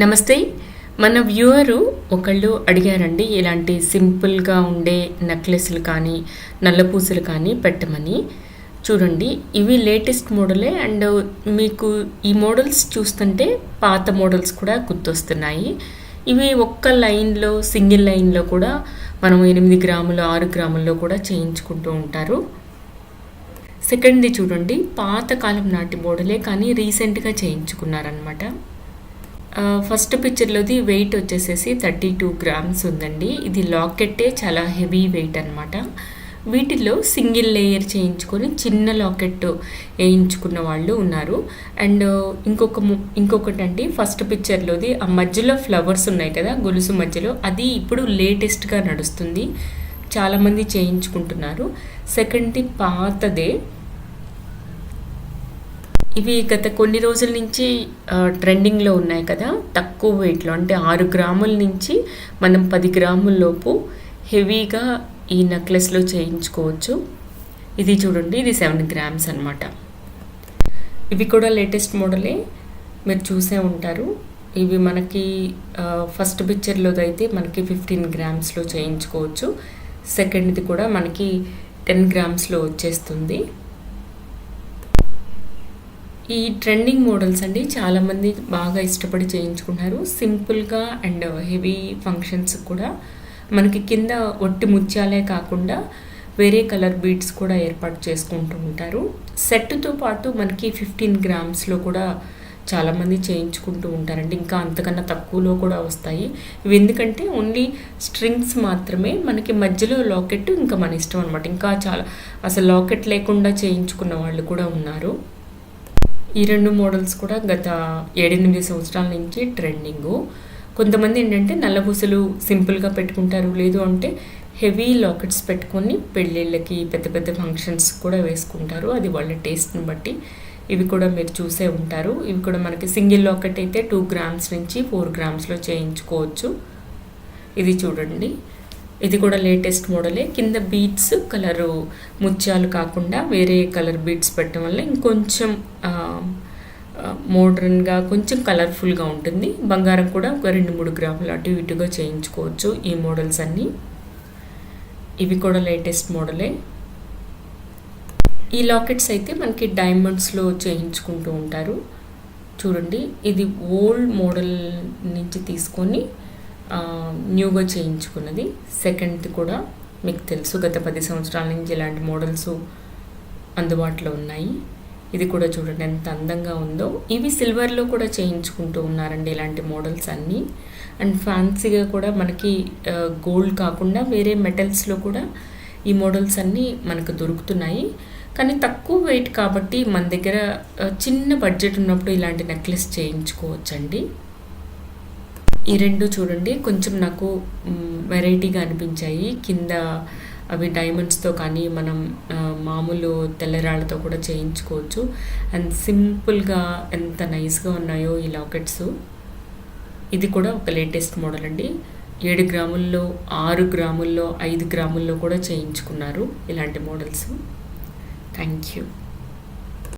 నమస్తే. మన వ్యూవరు ఒకళ్ళు అడిగారండి ఇలాంటి సింపుల్గా ఉండే నెక్లెస్లు కానీ నల్లపూసలు కానీ పెట్టమని. చూడండి ఇవి లేటెస్ట్ మోడలే అండ్ మీకు ఈ మోడల్స్ చూస్తుంటే పాత మోడల్స్ కూడా గుర్తొస్తున్నాయి. ఇవి ఒక్క లైన్లో సింగిల్ లైన్లో కూడా మనం ఎనిమిది గ్రాములు ఆరు గ్రాముల్లో కూడా చేయించుకుంటూ ఉంటారు. సెకండ్ది చూడండి పాతకాలం నాటి మోడలే కానీ రీసెంట్గా చేయించుకున్నారనమాట ఫస్ట్ పిక్చర్లోది వెయిట్ వచ్చేసేసి థర్టీ టూ గ్రామ్స్ ఉందండి. ఇది లాకెట్టే చాలా హెవీ వెయిట్ అనమాట వీటిలో సింగిల్ లేయర్ చేయించుకొని చిన్న లాకెట్ వేయించుకున్న వాళ్ళు ఉన్నారు. అండ్ ఇంకొక ము- ఇంకొకటి అండి ఫస్ట్ పిక్చర్లోది ఆ మధ్యలో ఫ్లవర్స్ ఉన్నాయి కదా గొలుసు మధ్యలో అది ఇప్పుడు లేటెస్ట్గా నడుస్తుంది. చాలామంది చేయించుకుంటున్నారు. సెకండ్ది పాతదే. ఇవి గత కొన్ని రోజుల నుంచి ట్రెండింగ్లో ఉన్నాయి కదా. తక్కువ వెయిట్లో అంటే ఆరు గ్రాముల నుంచి మనం పది గ్రాముల్లోపు హెవీగా ఈ నెక్లెస్లో చేయించుకోవచ్చు. ఇది చూడండి ఇది సెవెన్ గ్రామ్స్ అన్నమాట. ఇవి కూడా లేటెస్ట్ మోడలే మీరు చూసే ఉంటారు. ఇవి మనకి ఫస్ట్ పిక్చర్లో అయితే మనకి ఫిఫ్టీన్ గ్రామ్స్లో చేయించుకోవచ్చు. సెకండ్ది కూడా మనకి టెన్ గ్రామ్స్లో వచ్చేస్తుంది. ఈ ట్రెండింగ్ మోడల్స్ అండి చాలామంది బాగా ఇష్టపడి చేయించుకుంటారు. సింపుల్గా అండ్ హెవీ ఫంక్షన్స్ కూడా. మనకి కింద ఒట్టి ముత్యాలే కాకుండా వేరే కలర్ బీడ్స్ కూడా ఏర్పాటు చేసుకుంటూ ఉంటారు. సెట్తో పాటు మనకి ఫిఫ్టీన్ గ్రామ్స్లో కూడా చాలామంది చేయించుకుంటూ ఉంటారండి. ఇంకా అంతకన్నా తక్కువలో కూడా వస్తాయి. ఇవి ఎందుకంటే ఓన్లీ స్ట్రింగ్స్ మాత్రమే మనకి మధ్యలో లాకెట్ ఇంకా మన ఇష్టం అనమాట ఇంకా చాలా అసలు లాకెట్ లేకుండా చేయించుకున్న వాళ్ళు కూడా ఉన్నారు. ఈ రెండు మోడల్స్ కూడా గత ఏడెనిమిది సంవత్సరాల నుంచి ట్రెండింగ్. కొంతమంది ఏంటంటే నల్లబూసలు సింపుల్గా పెట్టుకుంటారు లేదు అంటే హెవీ లాకెట్స్ పెట్టుకొని పెళ్ళిళ్ళకి పెద్ద పెద్ద ఫంక్షన్స్ కూడా వేసుకుంటారు. అది వాళ్ళ టేస్ట్ని బట్టి ఇవి కూడా మీరు చూసే ఉంటారు. ఇవి కూడా మనకి సింగిల్ లాకెట్ అయితే టూ గ్రామ్స్ నుంచి ఫోర్ గ్రామ్స్లో చేయించుకోవచ్చు. ఇది చూడండి. ఇది కూడా లేటెస్ట్ మోడలే. కింద బీట్స్ కలరు ముత్యాలు కాకుండా వేరే కలర్ బీట్స్ పెట్టడం వల్ల ఇంకొంచెం మోడర్న్గా కొంచెం కలర్ఫుల్గా ఉంటుంది. బంగారం కూడా ఒక రెండు మూడు గ్రాములు అటు ఇటుగా చేయించుకోవచ్చు ఈ మోడల్స్ అన్నీ. ఇవి కూడా లేటెస్ట్ మోడలే. ఈ లాకెట్స్ అయితే మనకి డైమండ్స్లో చేయించుకుంటూ ఉంటారు. చూడండి ఇది ఓల్డ్ మోడల్ నుంచి తీసుకొని న్యూగా చేయించుకున్నది. సెకండ్ది కూడా మీకు తెలుసు గత పది సంవత్సరాల నుంచి ఇలాంటి మోడల్స్ అందుబాటులో ఉన్నాయి. ఇది కూడా చూడండి ఎంత అందంగా ఉందో. ఇవి సిల్వర్లో కూడా చేయించుకుంటూ ఉన్నారండి ఇలాంటి మోడల్స్ అన్నీ. అండ్ ఫ్యాన్సీగా కూడా మనకి గోల్డ్ కాకుండా వేరే మెటల్స్లో కూడా ఈ మోడల్స్ అన్నీ మనకు దొరుకుతున్నాయి. కానీ తక్కువ వెయిట్ కాబట్టి మన దగ్గర చిన్న బడ్జెట్ ఉన్నప్పుడు ఇలాంటి నెక్లెస్ చేయించుకోవచ్చండి. ఈ రెండు చూడండి కొంచెం నాకు వెరైటీగా అనిపించాయి. కింద అవి డైమండ్స్తో కానీ మనం మామూలు తెల్లరాళ్ళతో కూడా చేయించుకోవచ్చు. అండ్ సింపుల్గా ఎంత నైస్గా ఉన్నాయో ఈ లాకెట్స్. ఇది కూడా ఒక లేటెస్ట్ మోడల్ అండి. ఏడు గ్రాముల్లో ఆరు గ్రాముల్లో ఐదు గ్రాముల్లో కూడా చేయించుకున్నారు ఇలాంటి మోడల్స్ థ్యాంక్ యూ